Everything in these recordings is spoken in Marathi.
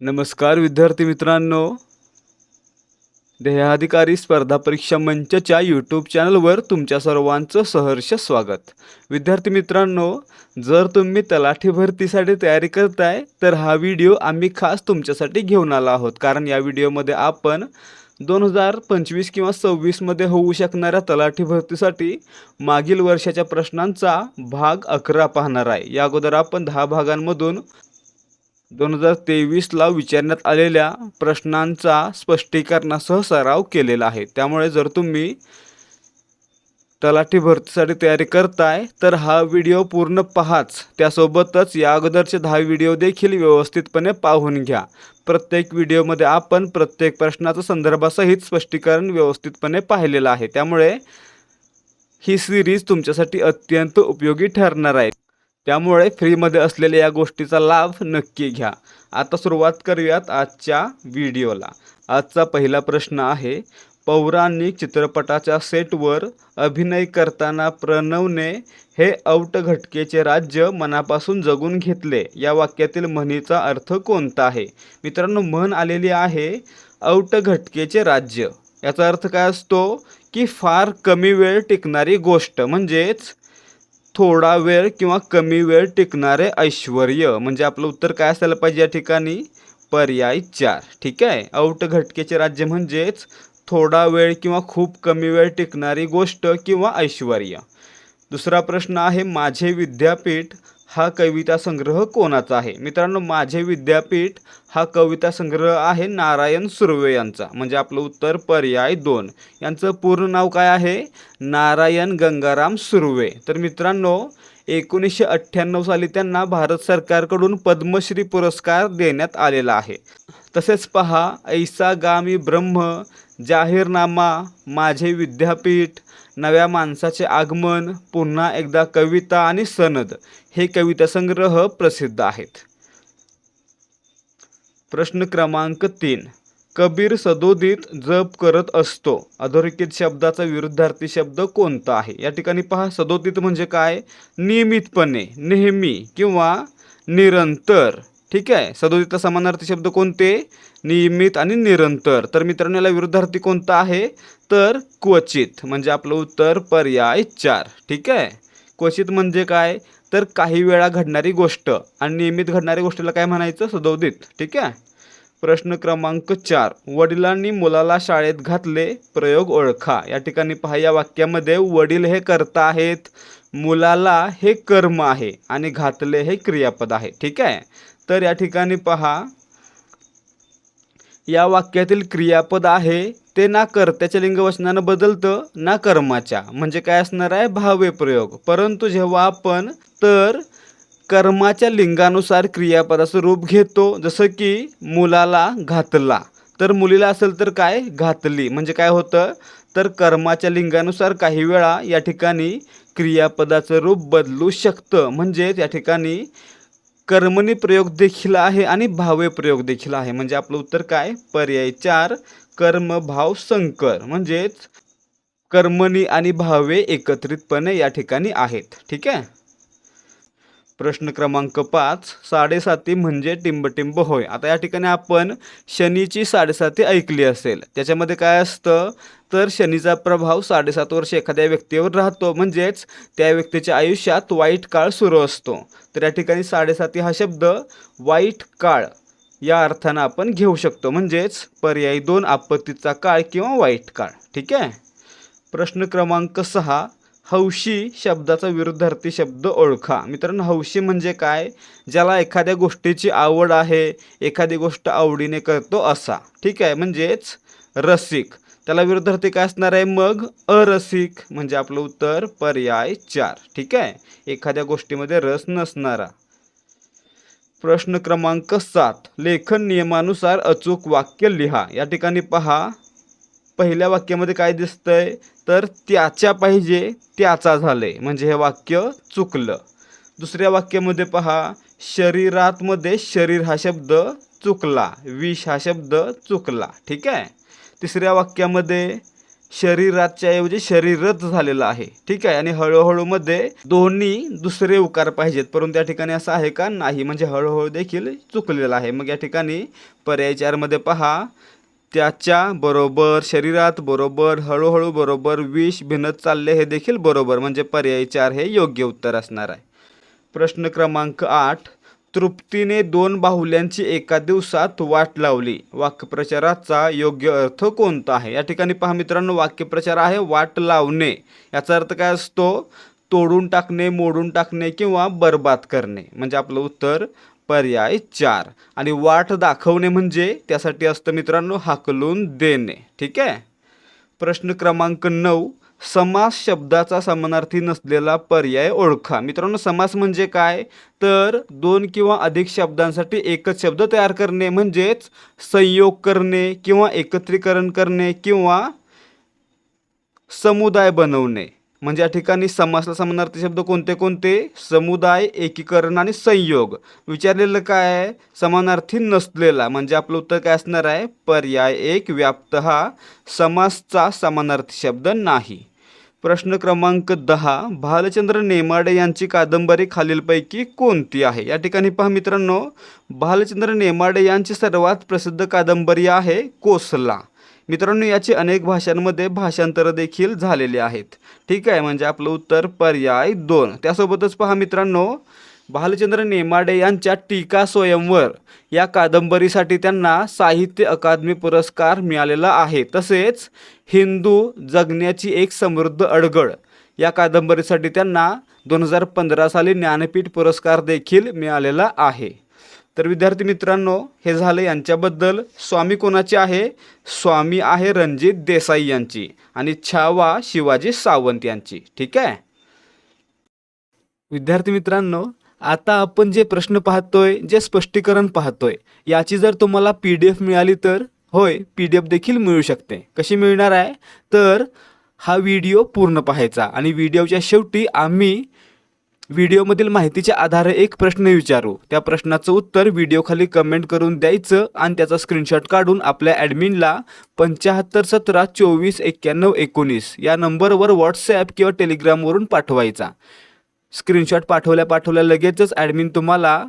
नमस्कार विद्यार्थी मित्रांनो. देहाधिकारी स्पर्धा परीक्षा मंचच्या यूट्यूब चॅनलवर तुमच्या सर्वांचं सहर्ष स्वागत. विद्यार्थी मित्रांनो जर तुम्ही तलाठी भरतीसाठी तयारी करताय तर हा व्हिडिओ आम्ही खास तुमच्यासाठी घेऊन आला आहोत. कारण या व्हिडिओमध्ये आपण दोन हजार पंचवीस किंवा सव्वीसमध्ये होऊ शकणाऱ्या तलाठी भरतीसाठी मागील वर्षाच्या प्रश्नांचा भाग अकरा पाहणार आहे. या अगोदर आपण दहा भागांमधून दोन हजार तेवीसला विचारण्यात आलेल्या प्रश्नांचा स्पष्टीकरणासह सराव केलेला आहे. त्यामुळे जर तुम्ही तलाठी भरतीसाठी तयारी करताय तर हा व्हिडिओ पूर्ण पहाच. त्यासोबतच या अगोदरचे दहा व्हिडिओ देखील व्यवस्थितपणे पाहून घ्या. प्रत्येक व्हिडिओमध्ये आपण प्रत्येक प्रश्नाचं संदर्भासहित स्पष्टीकरण व्यवस्थितपणे पाहिलेलं आहे. त्यामुळे ही सिरीज तुमच्यासाठी अत्यंत उपयोगी ठरणार आहे. त्यामुळे फ्रीमध्ये असलेल्या या गोष्टीचा लाभ नक्की घ्या. आता सुरुवात करूयात आजच्या व्हिडिओला. आजचा पहिला प्रश्न आहे पौराणिक चित्रपटाच्या सेटवर अभिनय करताना प्रणवने हे औट घटकेचे राज्य मनापासून जगून घेतले. या वाक्यातील म्हणीचा अर्थ कोणता आहे? मित्रांनो म्हण आलेली आहे औट घटकेचे राज्य. याचा अर्थ काय असतो? की फार कमी वेळ टिकणारी गोष्ट. म्हणजेच थोडा वेळ किंवा कमी वेळ टिकणारे ऐश्वर म्हणजे आपलं उत्तर काय असायला पाहिजे या ठिकाणी? पर्याय चार. ठीक आहे? औट घटकेचे राज्य म्हणजेच थोडा वेळ किंवा खूप कमी वेळ टिकणारी गोष्ट किंवा ऐश्वर दुसरा प्रश्न आहे माझे विद्यापीठ हा कविता संग्रह कोणाचा आहे? मित्रांनो माझे विद्यापीठ हा कविता संग्रह आहे नारायण सुर्वे यांचा. म्हणजे आपलं उत्तर पर्याय दोन. यांचं पूर्ण नाव काय आहे? नारायण गंगाराम सुर्वे. तर मित्रांनो एकोणीसशे अठ्ठ्याण्णव साली त्यांना भारत सरकारकडून पद्मश्री पुरस्कार देण्यात आलेला आहे. तसेच पहा ऐसा गामी ब्रह्म जाहीरनामा माझे विद्यापीठ नव्या माणसाचे आगमन पुन्हा एकदा कविता आणि सनद हे कविता संग्रह प्रसिद्ध आहेत. प्रश्न क्रमांक तीन. कबीर सदोदित जप करत असतो. अधोरेखित शब्दाचा विरुद्धार्थी शब्द कोणता आहे? या ठिकाणी पहा सदोदित म्हणजे काय? नियमितपणे नेहमी किंवा निरंतर. ठीक आहे? सदोदितला समानार्थी शब्द कोणते? नियमित आणि निरंतर. तर मित्रांनो याला विरुद्धार्थी कोणता आहे? तर क्वचित म्हणजे आपलं उत्तर पर्याय चार. ठीक आहे? क्वचित म्हणजे काय? तर काही वेळा घडणारी गोष्ट. आणि नियमित घडणाऱ्या गोष्टीला काय म्हणायचं? सदोदित. ठीक आहे? प्रश्न क्रमांक चार. वडिलांनी मुलाला शाळेत घातले. प्रयोग ओळखा. या ठिकाणी पहा या वाक्यामध्ये वडील हे करता आहेत मुलाला हे कर्म आहे आणि घातले हे क्रियापद आहे. ठीक आहे? तर या ठिकाणी पहा या वाक्यातील क्रियापद आहे ते ना कर्त्याच्या लिंगवचनानं बदलतं ना कर्माच्या. म्हणजे काय असणार आहे? भावे प्रयोग. परंतु जेव्हा आपण तर कर्माच्या लिंगानुसार क्रियापदाचं रूप घेतो. जसं की मुलाला घातला. तर मुलीला असेल तर काय? घातली. म्हणजे काय होतं? तर कर्माच्या लिंगानुसार काही वेळा या ठिकाणी क्रियापदाचं रूप बदलू शकतं. म्हणजेच या ठिकाणी कर्मणी प्रयोग देखील आहे आणि भावे प्रयोग देखील आहे. म्हणजे आपलं उत्तर काय? पर्याय चार कर्म भाव संकर. म्हणजेच कर्मणी आणि भावे एकत्रितपणे या ठिकाणी आहेत. ठीक आहे? प्रश्न क्रमांक पाच साडेसाती म्हणजे टिंबटिंब होय. आता या ठिकाणी आपण शनीची साडेसाती ऐकली असेल. त्याच्यामध्ये काय असतं? तर शनीचा प्रभाव साडेसात वर्ष एखाद्या व्यक्तीवर राहतो. म्हणजेच त्या व्यक्तीच्या आयुष्यात वाईट काळ सुरू असतो. तर या ठिकाणी साडेसाती हा शब्द वाईट काळ या अर्थानं आपण घेऊ शकतो. म्हणजेच पर्यायी दोन आपत्तीचा काळ किंवा वाईट काळ. ठीक आहे? प्रश्न क्रमांक सहा हौशी शब्दाचा विरुद्धार्थी शब्द ओळखा. मित्रांनो हौशी म्हणजे काय? ज्याला एखाद्या गोष्टीची आवड आहे एखादी गोष्ट आवडीने करतो असा. ठीक आहे? म्हणजेच रसिक. त्याला विरुद्धार्थी काय असणार आहे? मग अरसिक. म्हणजे आपलं उत्तर पर्याय चार. ठीक आहे? एखाद्या गोष्टीमध्ये रस नसणारा. प्रश्न क्रमांक सात. लेखन नियमानुसार अचूक वाक्य लिहा. या ठिकाणी पहा पहिल्या वाक्यामध्ये काय दिसतंय? तर त्याच्या पाहिजे त्याचा झाले म्हणजे हे वाक्य चुकलं. दुसऱ्या वाक्यामध्ये पहा शरीरातमध्ये शरीर हा शब्द चुकला विष हा शब्द चुकला. ठीक आहे? तिसऱ्या वाक्यामध्ये शरीराच्या ऐवजी शरीरच झालेलं आहे. ठीक आहे? आणि हळूहळू मध्ये दोन्ही दुसरे उकार पाहिजेत. परंतु त्या ठिकाणी असं आहे का? नाही. म्हणजे हळूहळू देखील चुकलेलं आहे. मग या ठिकाणी पर्याय चारमध्ये पहा त्याच्या बरोबर शरीरात बरोबर हळूहळू बरोबर विष भिनत चालले हे देखील बरोबर म्हणजे पर्याय चार हे योग्य उत्तर असणार आहे. प्रश्न क्रमांक आठ तृप्तीने दोन बाहुल्यांची एका दिवसात वाट लावली. वाक्यप्रचाराचा योग्य अर्थ कोणता आहे? या ठिकाणी पहा मित्रांनो वाक्यप्रचार आहे वाट लावणे. याचा अर्थ काय असतो? तोडून टाकणे मोडून टाकणे किंवा बर्बाद करणे. म्हणजे आपलं उत्तर पर्याय चार. आणि वाट दाखवणे म्हणजे त्यासाठी असतं मित्रांनो हाकलून देणे. ठीक आहे? प्रश्न क्रमांक नऊ. समास शब्दाचा समानार्थी नसलेला पर्याय ओळखा. मित्रांनो समास म्हणजे काय? तर दोन किंवा अधिक शब्दांसाठी एकच शब्द तयार करणे म्हणजेच संयोग करणे किंवा एकत्रीकरण करणे किंवा समुदाय बनवणे. म्हणजे या ठिकाणी समासला समानार्थी शब्द कोणते कोणते? समुदाय एकीकरण आणि संयोग. विचारलेलं काय आहे? समानार्थी नसलेला. म्हणजे आपलं उत्तर काय असणार आहे? पर्याय एक व्याप्त हा. समासचा समानार्थी शब्द नाही. प्रश्न क्रमांक दहा. भालचंद्र नेमाडे यांची कादंबरी खालीलपैकी कोणती आहे? या ठिकाणी पहा मित्रांनो. भालचंद्र नेमाडे यांची सर्वात प्रसिद्ध कादंबरी आहे कोसला. मित्रांनो याचे अनेक भाषांमध्ये भाषांतरं देखील झालेले आहेत. ठीक आहे म्हणजे आपलं उत्तर पर्याय दोन. त्यासोबतच पहा मित्रांनो भालचंद्र नेमाडे यांच्या टीका स्वयंवर या कादंबरीसाठी त्यांना साहित्य अकादमी पुरस्कार मिळालेला आहे. तसेच हिंदू जगण्याची एक समृद्ध अडगळ या कादंबरीसाठी त्यांना दोन हजार पंधरा साली ज्ञानपीठ पुरस्कार देखील मिळालेला आहे. तर विद्यार्थी मित्रांनो हे झालं यांच्याबद्दल. स्वामी कोणाचे आहे? स्वामी आहे रणजित देसाई यांची आणि छावा शिवाजी सावंत यांची. ठीक आहे? विद्यार्थी मित्रांनो आता आपण जे प्रश्न पाहतोय जे स्पष्टीकरण पाहतोय याची जर तुम्हाला पी डी एफ मिळाली तर होय पी डी एफ देखील मिळू शकते. कशी मिळणार आहे? तर हा व्हिडिओ पूर्ण पाहायचा आणि व्हिडिओच्या शेवटी आम्ही व्हिडिओमधील माहितीच्या आधारे एक प्रश्न विचारू. त्या प्रश्नाचं उत्तर व्हिडिओखाली कमेंट करून द्यायचं आणि त्याचा स्क्रीनशॉट काढून आपल्या ॲडमिनला पंच्याहत्तर सतरा चोवीस एक्क्याण्णव एकोणीस या नंबरवर व्हॉट्सॲप किंवा टेलिग्रामवरून पाठवायचा. स्क्रीनशॉट पाठवल्या पाठवल्या लगेचच ॲडमिन तुम्हाला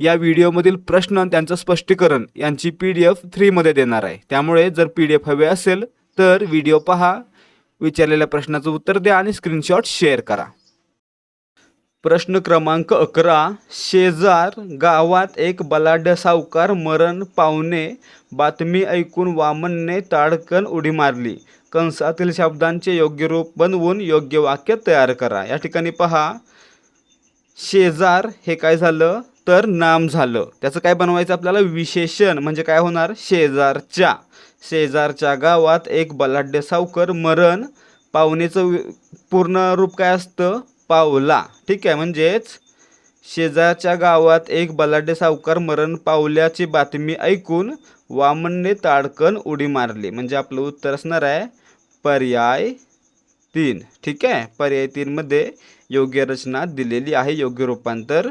या व्हिडिओमधील प्रश्न आणि त्यांचं स्पष्टीकरण यांची पी डी एफ फ्रीमध्ये देणार आहे. त्यामुळे जर पी डी एफ हवे असेल तर व्हिडिओ पहा विचारलेल्या प्रश्नाचं उत्तर द्या आणि स्क्रीनशॉट शेअर करा. प्रश्न क्रमांक अकरा शेजार गावात एक बलाढ्य सावकार मरण पावणे बातमी ऐकून वामनने ताडकन उडी मारली. कंसातील शब्दांचे योग्य रूप बनवून योग्य वाक्य तयार करा. या ठिकाणी पहा शेजार हे काय झालं? तर नाम झालं. त्याचं काय बनवायचं आपल्याला? विशेषण म्हणजे काय होणार? शेजारच्या. शेजारच्या गावात एक बलाढ्य सावकर मरण पावणेचं पूर्ण रूप काय असतं? पावला. ठीक आहे म्हणजेच शेजारच्या गावात एक बलाढ्य सावकार मरण पावल्याची बातमी ऐकून वामनने ताडकन उडी मारली. म्हणजे आपलं उत्तर असणार आहे पर्याय तीन. ठीक आहे पर्याय तीनमध्ये योग्य रचना दिलेली आहे योग्य रूपांतर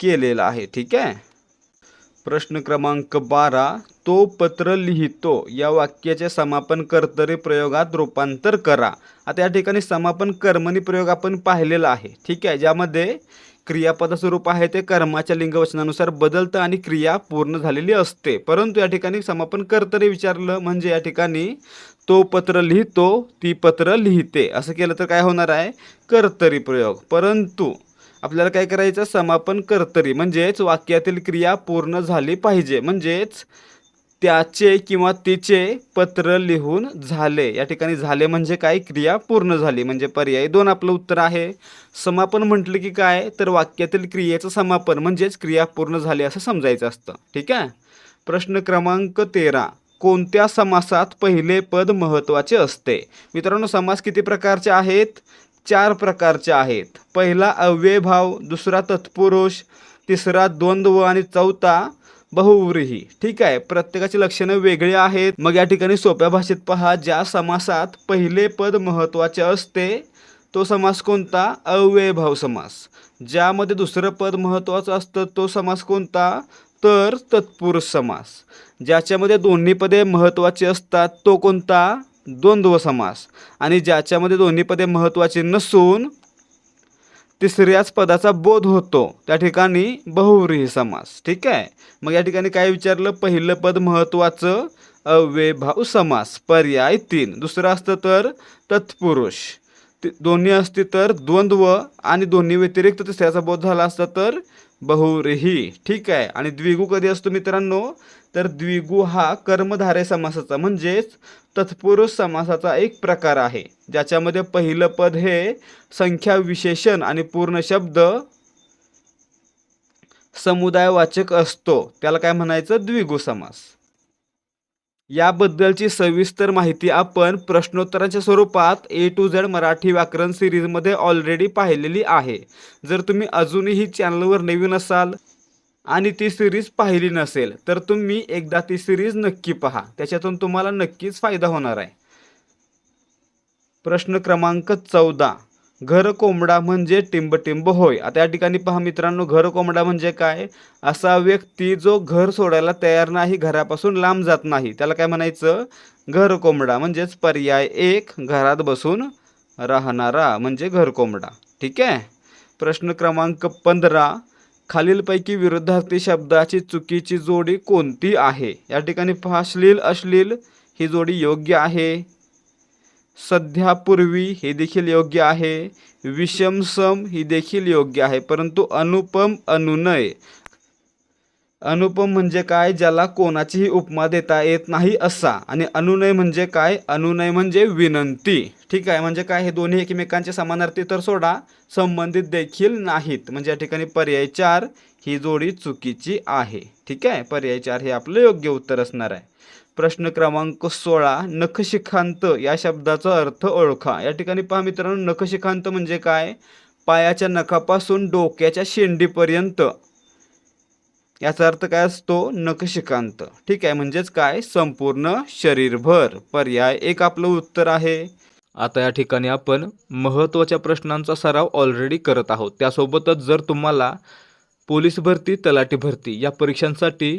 केलेलं आहे. ठीक आहे? प्रश्न क्रमांक बारा तो पत्र लिहितो. या वाक्याचे समापन कर्तरी प्रयोगात रूपांतर करा. आता या ठिकाणी समापन कर्मणी प्रयोग आपण पाहिलेला आहे. ठीक आहे? ज्यामध्ये क्रियापदाचं रूप आहे ते कर्माच्या लिंगवचनानुसार बदलतं आणि क्रिया पूर्ण झालेली असते. परंतु या ठिकाणी समापन कर्तरी विचारलं म्हणजे या ठिकाणी तो पत्र लिहितो ती पत्र लिहिते. असं केलं तर काय होणार आहे? कर्तरी प्रयोग. परंतु आपल्याला काय करायचं? समापन कर्तरी. म्हणजेच वाक्यातील क्रिया पूर्ण झाली पाहिजे. म्हणजेच त्याचे किंवा तिचे पत्र लिहून झाले. या ठिकाणी झाले म्हणजे काय? क्रिया पूर्ण झाली. म्हणजे पर्याय दोन आपलं उत्तर आहे. समापन म्हटलं की काय? तर वाक्यातील क्रियेचं समापन म्हणजेच क्रिया पूर्ण झाली असं समजायचं असतं. ठीक आहे? प्रश्न क्रमांक तेरा. कोणत्या समासात पहिले पद महत्त्वाचे असते? मित्रांनो समास किती प्रकारचे आहेत? चार प्रकारचे आहेत. पहिला अव्ययभाव दुसरा तत्पुरुष तिसरा द्वंद्व आणि चौथा बहुव्रीही. ठीक आहे? प्रत्येकाची लक्षणं वेगळी आहेत. मग या ठिकाणी सोप्या भाषेत पहा ज्या समासात पहिले पद महत्त्वाचे असते तो समास कोणता? अव्ययभाव समास. ज्यामध्ये दुसरं पद महत्त्वाचं असतं तो समास कोणता? तर तत्पुरुष समास. ज्याच्यामध्ये दोन्ही पदे महत्त्वाची असतात तो कोणता? द्वंद्व समास. आणि ज्याच्यामध्ये दोन्ही पदे महत्त्वाची नसून तिसऱ्याच पदाचा बोध होतो. त्या ठिकाणी बहुव्रीही समास. ठीक आहे? मग या ठिकाणी काय विचारलं? पहिलं पद महत्त्वाचं अव्यभाव समास. पर्याय तीन. दुसरं असतं तर तत्पुरुष. दोन्ही असते तर द्वंद्व आणि दोन्ही व्यतिरिक्त तिसऱ्याचा बोध झाला असता तर बहुरेही ठीक आहे? आणि द्विगू कधी असतो मित्रांनो? तर द्विगु हा कर्मधारे समासाचा म्हणजेच तत्पुरुष समासाचा एक प्रकार आहे. ज्याच्यामध्ये पहिलं पद हे संख्या विशेषण आणि पूर्ण शब्द समुदायवाचक असतो. त्याला काय म्हणायचं? द्विगु समास. याबद्दलची सविस्तर माहिती आपण प्रश्नोत्तराच्या स्वरूपात ए टू झेड मराठी व्याकरण सिरीजमध्ये ऑलरेडी पाहिलेली आहे. जर तुम्ही अजूनही चॅनलवर नवीन असाल आणि ती सिरीज पाहिली नसेल तर तुम्ही एकदा ती सिरीज नक्की पहा. त्याच्यातून तुम्हाला नक्कीच फायदा होणार आहे. प्रश्न क्रमांक चौदा. घर कोंबडा म्हणजे टिंबटिंब होय. आता या ठिकाणी पहा मित्रांनो घर कोंबडा म्हणजे काय? असा व्यक्ती जो घर सोडायला तयार नाही घरापासून लांब जात नाही. त्याला काय म्हणायचं? घर कोंबडा म्हणजेच पर्याय एक घरात बसून राहणारा म्हणजे घर कोंबडा. ठीक आहे? प्रश्न क्रमांक पंधरा. खालीलपैकी विरुद्धार्थी शब्दाची चुकीची जोडी कोणती आहे? या ठिकाणी पहा श्लील अश्लील ही जोडी योग्य आहे. सध्या पूर्वी हे देखील योग्य आहे. विषम सम ही देखील योग्य आहे. परंतु अनुपम अनुनय अनुपम म्हणजे काय ज्याला कोणाचीही उपमा देता येत नाही असा. आणि अनुनय म्हणजे काय अनुनय म्हणजे विनंती. ठीक आहे म्हणजे काय हे दोन्ही एकमेकांचे समानार्थी तर सोडा संबंधित देखील नाहीत. म्हणजे या ठिकाणी पर्याय चार ही जोडी चुकीची आहे. ठीक आहे पर्याय चार हे आपलं योग्य उत्तर असणार आहे. प्रश्न क्रमांक सोळा नखशिखांत या शब्दाचा अर्थ ओळखा. या ठिकाणी पहा मित्रांनो नखशिखांत म्हणजे काय पायाच्या नखापासून डोक्याच्या शेंडीपर्यंत. याचा अर्थ काय असतो? नकशिकांत ठीक आहे म्हणजेच काय? संपूर्ण शरीरभर. पर्याय एक आपलं उत्तर आहे. आता या ठिकाणी आपण महत्त्वाच्या प्रश्नांचा सराव ऑलरेडी करत आहोत. त्यासोबतच जर तुम्हाला पोलीस भरती तलाठी भरती या परीक्षांसाठी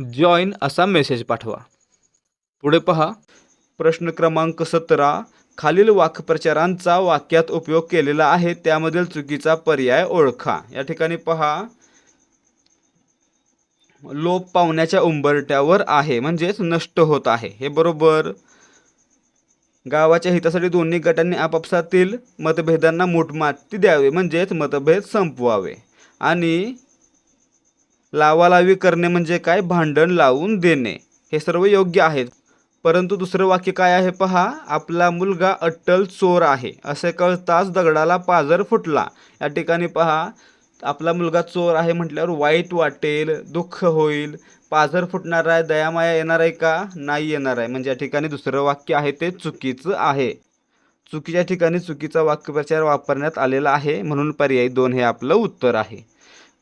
जॉईन असा मेसेज पाठवा. पुढे पहा. प्रश्न क्रमांक सतरा. खालील वाक्प्रचारांचा वाक्यात उपयोग केलेला आहे त्यामधील चुकीचा पर्याय ओळखा. या ठिकाणी पहा. लोप पावण्याच्या उंबरट्यावर आहे म्हणजेच नष्ट होत आहे. हे बरोबर. गावाच्या हितासाठी दोन्ही गटांनी आपापसातील मतभेदांना मूठमाती द्यावे म्हणजेच मतभेद संपवावे. आणि लावालावी करणे म्हणजे काय? भांडण लावून देणे. हे सर्व योग्य आहेत. परंतु दुसरं वाक्य काय आहे पहा? आपला मुलगा अट्टल चोर आहे. असे कळताच दगडाला पाजर फुटला. या ठिकाणी पहा आपला मुलगा चोर आहे म्हटल्यावर वाईट वाटेल दुःख होईल. पाझर फुटणार आहे दयामाया येणार आहे का? नाही येणार आहे. म्हणजे या ठिकाणी दुसरं वाक्य आहे ते चुकीचं आहे. चुकीच्या ठिकाणी चुकीचा वाक्यप्रचार वापरण्यात आलेला आहे. म्हणून पर्याय दोन हे आपलं उत्तर आहे.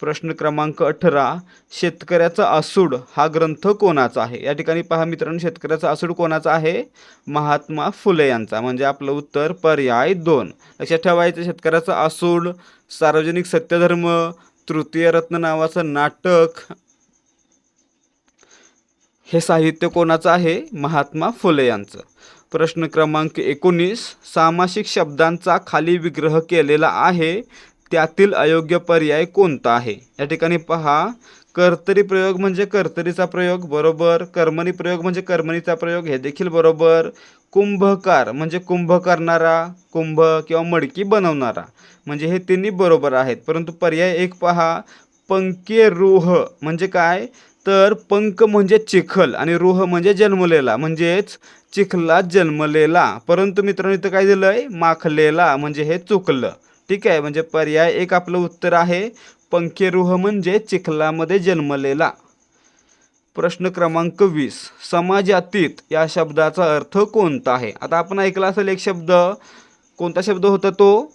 प्रश्न क्रमांक अठरा शेतकऱ्याचा आसूड हा ग्रंथ कोणाचा आहे? या ठिकाणी पहा मित्रांनो शेतकऱ्याचा आसूड कोणाचा आहे? महात्मा फुले यांचा. म्हणजे आपलं उत्तर पर्याय दोन. लक्षात ठेवायचं शेतकऱ्याचा आसूड सार्वजनिक सत्यधर्म तृतीय रत्न नावाचं नाटक हे साहित्य कोणाचं आहे? महात्मा फुले यांचं. प्रश्न क्रमांक एकोणीस सामासिक शब्दांचा खाली विग्रह केलेला आहे. त्यातील अयोग्य पर्याय कोणता आहे? या ठिकाणी पहा कर्तरी प्रयोग म्हणजे कर्तरीचा प्रयोग बरोबर. कर्मणी प्रयोग म्हणजे कर्मणीचा प्रयोग हे देखील बरोबर. कुंभकार म्हणजे कुंभ करणारा कुंभ किंवा मडकी बनवणारा म्हणजे हे तिन्ही बरोबर आहेत. परंतु पर्याय एक पहा पंके रुह म्हणजे काय? तर पंक म्हणजे चिखल आणि रुह म्हणजे जन्मलेला म्हणजेच चिखलात जन्मलेला. परंतु मित्रांनो इथं काय दिलंय? माखलेला म्हणजे हे चुकलं. ठीक आहे म्हणजे पर्याय एक आपलं उत्तर आहे पंखेरुह म्हणजे चिखलामध्ये जन्मलेला. प्रश्न क्रमांक वीस समाजातीत या शब्दाचा अर्थ कोणता आहे? आता आपण ऐकला असेल एक शब्द कोणता शब्द होता तो?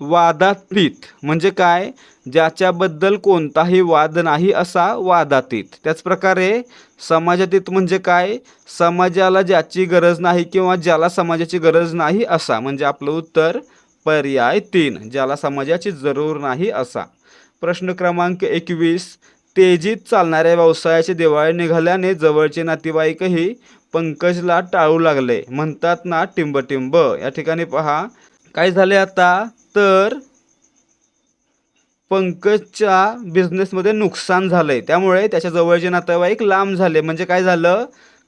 वादातीत. म्हणजे काय? ज्याच्याबद्दल कोणताही वाद नाही असा वादातीत. त्याचप्रकारे समाजातीत म्हणजे काय? समाजाला ज्याची गरज नाही किंवा ज्याला समाजाची गरज नाही असा. म्हणजे आपलं उत्तर पर्याय तीन ज्याला समाजाची जरूर नाही असा. प्रश्न क्रमांक एकवीस तेजीत चालणाऱ्या व्यवसायाचे दिवाळे निघाल्याने जवळचे नातेवाईकही पंकजला टाळू लागले. म्हणतात ना टिंबटिंब. या ठिकाणी पहा. काय झाले आता? तर पंकजच्या बिझनेसमध्ये नुकसान झालंय. त्यामुळे त्याच्या जवळचे नातेवाईक लांब झाले. म्हणजे काय झालं?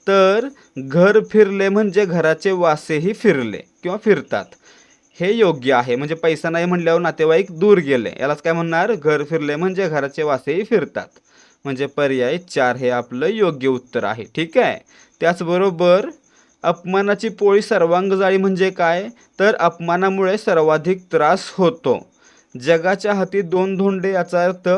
तर घर फिरले म्हणजे घराचे वासेही फिरले किंवा फिरतात. हे योग्य आहे. म्हणजे पैसा नाही म्हणल्यावर नातेवाईक दूर गेले. यालाच काय म्हणणार? घर फिरले म्हणजे घराचे वासेही फिरतात. म्हणजे पर्याय चार हे आपलं योग्य उत्तर आहे. ठीक आहे? त्याचबरोबर अपमानाची पोळी सर्वांग जाळी म्हणजे काय? तर अपमानामुळे सर्वाधिक त्रास होतो. जगाच्या हाती दोन धोंडे याचा अर्थ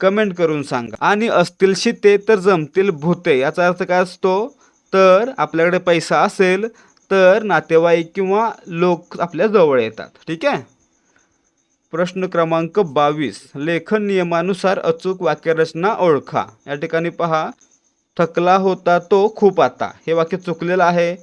कमेंट करून सांगा. आणि असतील शिते तर जमतील भूते. याचा अर्थ काय असतो? तर आपल्याकडे पैसा असेल तर नातेवाईक किंवा लोक आपल्या जवळ येतात. ठीक आहे? प्रश्न क्रमांक बावीस. लेखन नियमानुसार अचूक वाक्यरचना ओळखा. या ठिकाणी पहा थकला होता तो खूप आता. हे वाक्य चुकलेलं आहे.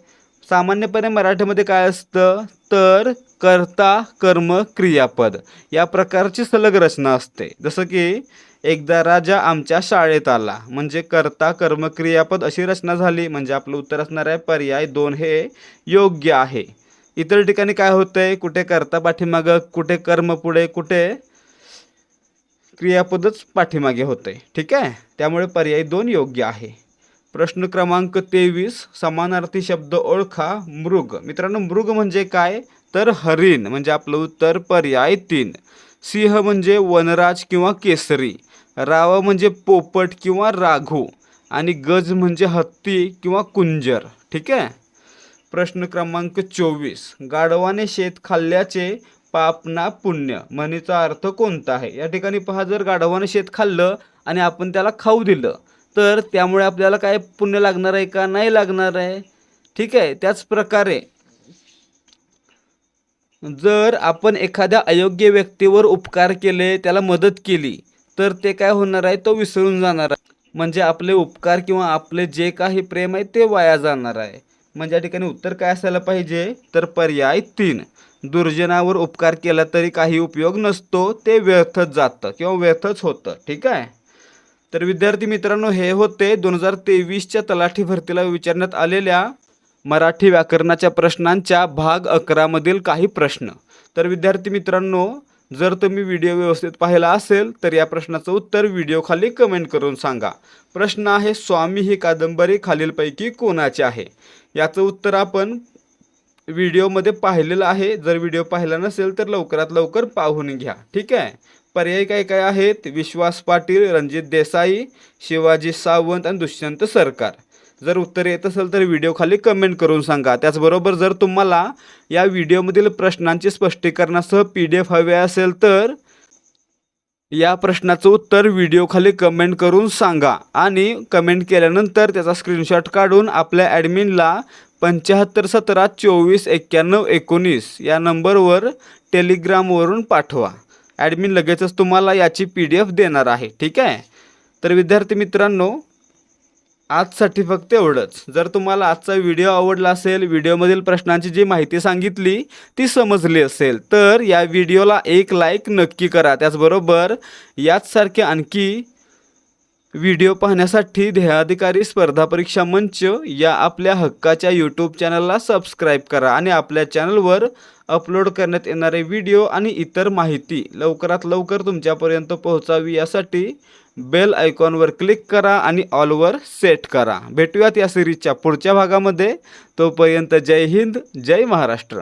सामान्यपणे मराठीमध्ये काय असतं? तर कर्ता कर्म क्रियापद. या प्रकारची सलग रचना असते. जसं की एकदा राजा आमच्या शाळेत आला. म्हणजे कर्ता कर्म क्रियापद अशी रचना झाली. म्हणजे आपलं उत्तर असणार आहे पर्याय दोन हे योग्य आहे. इतर ठिकाणी काय होतंय? कुठे कर्ता पाठीमागं कुठे कर्म पुढे कुठे क्रियापदच पाठीमागे होते ठीक आहे? त्यामुळे पर्याय दोन योग्य आहे. प्रश्न क्रमांक तेवीस समानार्थी शब्द ओळखा मृग. मित्रांनो मृग म्हणजे काय? तर हरिण. म्हणजे आपलं उत्तर पर्याय तीन. सिंह म्हणजे वनराज किंवा केसरी. राव म्हणजे पोपट किंवा राघू आणि गज म्हणजे हत्ती किंवा कुंजर. ठीक आहे? प्रश्न क्रमांक चोवीस. गाढवाने शेत खाल्ल्याचे पाप ना पुण्य. म्हणीचा अर्थ कोणता आहे? या ठिकाणी पहा जर गाढवाने शेत खाल्लं आणि आपण त्याला खाऊ दिलं तर त्यामुळे आपल्याला काय पुण्य लागणार आहे का नाही लागणार आहे? ठीक आहे? त्याच प्रकारे जर आपण एखाद्या अयोग्य व्यक्तीवर उपकार केले त्याला मदत केली तर ते काय होणार आहे तो विसरून जाणार आहे. म्हणजे आपले उपकार किंवा आपले जे काही प्रेम आहे ते वाया जाणार आहे. म्हणजे या ठिकाणी उत्तर काय असायला पाहिजे? तर पर्याय तीन. दुर्जनावर उपकार केला तरी काही उपयोग नसतो ते व्यर्थच जातं किंवा व्यर्थच होतं. ठीक आहे? तर विद्यार्थी मित्रांनो हे होते दोन हजार तेवीसच्या तलाठी भरतीला विचारण्यात आलेल्या मराठी व्याकरणाच्या प्रश्नांच्या भाग अकरामधील काही प्रश्न. तर विद्यार्थी मित्रांनो जर तुम्ही व्हिडिओ व्यवस्थित पाहिला असेल तर या प्रश्नाचं उत्तर व्हिडिओखाली कमेंट करून सांगा. प्रश्न आहे स्वामी ही कादंबरी खालीलपैकी कोणाची आहे? याचं उत्तर आपण व्हिडिओमध्ये पाहिलेलं आहे. जर व्हिडिओ पाहिला नसेल तर लवकरात लवकर पाहून घ्या. ठीक आहे? पर्याय काय काय आहेत? विश्वास पाटील रणजित देसाई शिवाजी सावंत आणि दुष्यंत सरकार. जर उत्तर येत असेल तर व्हिडिओखाली कमेंट करून सांगा. त्याचबरोबर जर तुम्हाला या व्हिडिओमधील प्रश्नांचे स्पष्टीकरणासह पी डी एफ हवे असेल तर या प्रश्नाचं उत्तर व्हिडिओखाली कमेंट करून सांगा. आणि कमेंट केल्यानंतर त्याचा स्क्रीनशॉट काढून आपल्या ॲडमिनला पंच्याहत्तर सतरा चोवीस एक्क्याण्णव एकोणीस या नंबरवर टेलिग्रामवरून पाठवा. ॲडमिन लगेचच तुम्हाला याची पी डी एफ देणार आहे. ठीक आहे? तर विद्यार्थी मित्रांनो आजसाठी फक्त एवढंच. जर तुम्हाला आजचा व्हिडिओ आवडला असेल व्हिडिओमधील प्रश्नांची जी माहिती सांगितली ती समजली असेल तर या व्हिडिओला एक लाईक नक्की करा. त्याचबरोबर याचसारखे आणखी व्हिडिओ पाहण्यासाठी ध्येयाधिकारी स्पर्धा परीक्षा मंच या आपल्या हक्काच्या यूट्यूब चॅनलला सबस्क्राईब करा आणि आपल्या चॅनलवर अपलोड करण्यात येणारे व्हिडिओ आणि इतर माहिती लवकरात लवकर तुमच्यापर्यंत पोहोचावी यासाठी बेल आयकॉनवर क्लिक करा आणि ऑलवर सेट करा. भेटूयात या सिरीजच्या पुढच्या भागामध्ये. तोपर्यंत जय हिंद जय महाराष्ट्र.